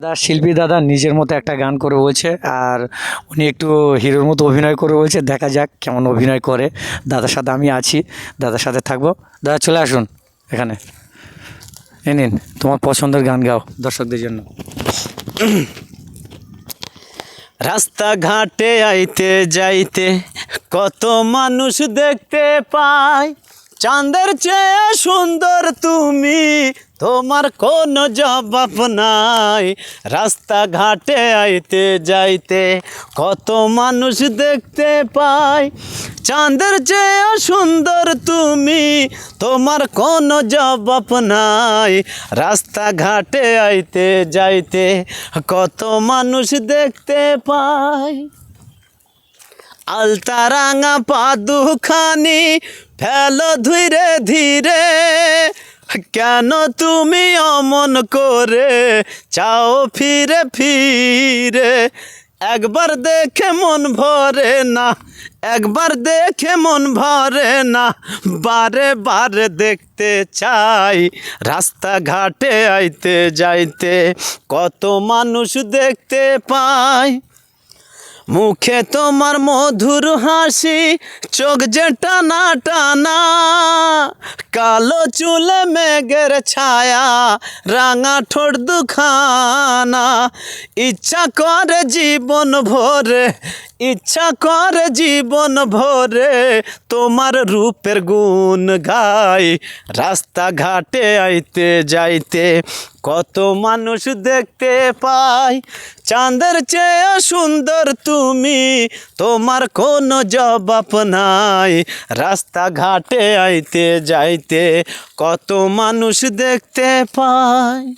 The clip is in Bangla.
দাদা শিল্পী দাদা নিজের মতো একটা গান করে বলছে, আর উনি একটু হিরোর মতো অভিনয় করে বলছে, দেখা যাক কেমন অভিনয় করে। দাদার সাথে আমি আছি, দাদার সাথে থাকব। দাদা, চলে আসুন এখানে। এ নিন, তোমার পছন্দের গান গাও দর্শকদের জন্য। রাস্তাঘাটে আইতে যাইতে কত মানুষ দেখতে পায়। চাঁদের চেয়ে সুন্দর তুমি, তোমার কোনো জবাব নাই। রাস্তাঘাটে আইতে যাইতে কত মানুষ দেখতে পায় চাঁদের চেয়ে সুন্দর তুমি, তোমার কোনো জবাব নাই। রাস্তাঘাটে আইতে যাইতে কত মানুষ দেখতে পায় আলতারাঙা পাদুখানি ফেলো ধীরে ধীরে, কেন তুমি অমন করে চাও ফিরে ফিরে? একবার দেখে মন ভরে না, একবার দেখে মন ভরে না, বারে বারে দেখতে চাই, রাস্তাঘাটে আইতে যাইতে কত মানুষ দেখতে পায় মুখে তোমার মধুর হাসি, চোখ যে টানা টানা। কালো চুলে মেঘের ছায়া, রাঙা ঠোঁট দুখানা। ইচ্ছা করে জীবন ভরে ইচ্ছা করে জীবন ভরে তোমার রূপের গুণ গাই। রাস্তাঘাটে আইতে যাইতে কত মানুষ দেখতে পাই। চাঁদের চেয়ে সুন্দর তুমি, তোমার কোনো জবাব নাই। রাস্তাঘাটে আইতে যাইতে কত মানুষ দেখতে পায়